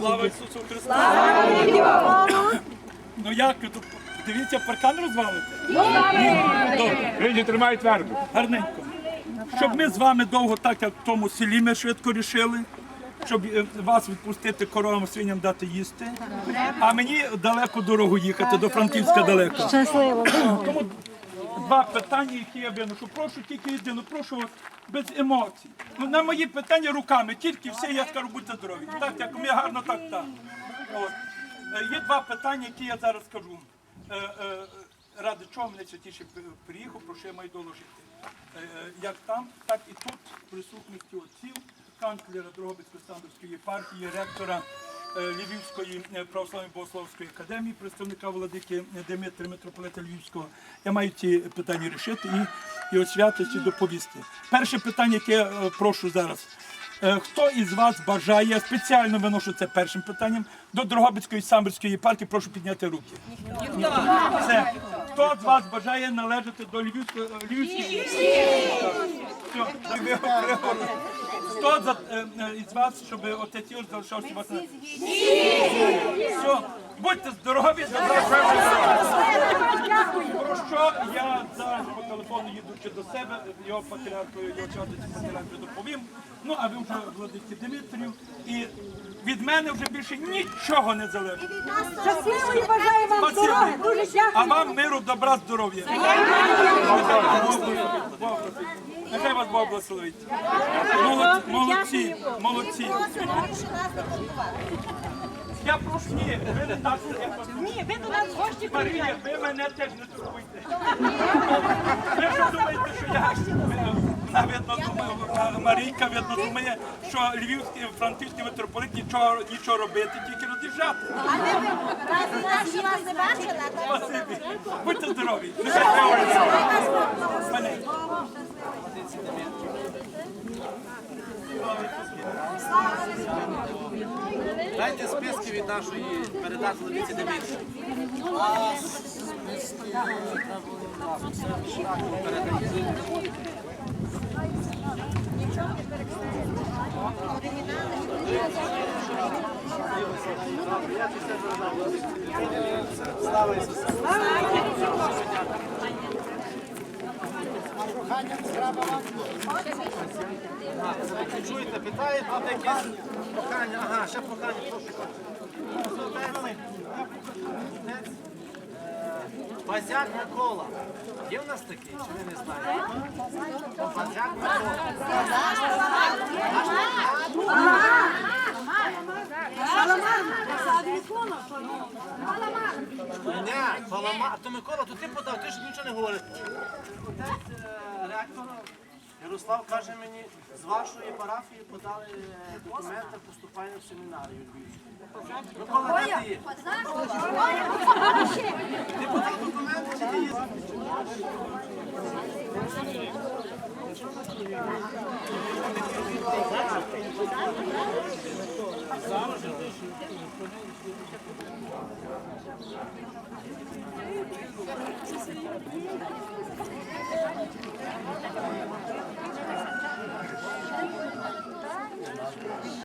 Слава. Ісусу Христу! Ну як тут? Дивіться, паркан розвалите? Добре, Люди тримають твердо. гарненько. Щоб ми з вами довго, так як в тому селі ми швидко рішили, щоб е, вас відпустити коровам свиням дати їсти. А мені далеко дорогу їхати, до Франківська далеко. Щасливо. Тому два питання, які я виношу. Прошу тільки єдино, прошу вас без емоцій. Ну, на мої питання руками, тільки все, я скажу, будьте здорові. Так, як ми гарно, так, так. От. Е, Є два питання, які я зараз скажу. Е, е, Ради чого мене святіше приїхав, про що я маю доложити. Е, е, Як там, так і тут, в присутності отців, канцлера Дрогобицької Самбірської єпархії, ректора Львівської е, православної богословської академії, представника владики Димитра митрополита Львівського. Я маю ці питання рішити і, і о доповісти. Перше питання, яке я е, прошу зараз. Е, Хто із вас бажає, я спеціально виношу це першим питанням, до Дрогобицької самбірської єпархії, прошу підняти руки. Все. Хто з вас бажає належати до Львівської Львівської? Хто е, е, із вас, щоб отець Юр залишався вас. Все, будьте здорові, про що я зараз по телефону їдучи до себе, його патріарху, його чатиці патріарху доповім. Ну, а ви вже владиці Дмитрію. І від мене вже більше нічого не залежить. Щасливої бажаю вам здоров'я. Дуже А вам миру, добра, здоров'я. Нехай вас Бог благословить. Молодці, молодці. Я прошу, ні, ви не так. вас. Ні, ви до нас гості Марія, ви мене теж не турбуйте. Ви що думаєте, що я а, видно, думаю, Марійка, видно, думає, що львівський франківський митрополит нічого, нічого робити, тільки роз'їжджати. Будьте здорові. Нехай Дайте списки від нашої передати Левіці Демітрі. Чуєте, питають, тут якесь прохання. Ага, ще прохання, прошу. Базяк Микола. Є в нас такий, чи ви не знаєте? Базяк Микола. Ні. То Микола, то ти подав, ти ж нічого не говориш. Отець е, ректор Ярослав каже мені, з вашої парафії подали е, документи поступання в семінарію Львівську. Ти? Подав документи чи ти є?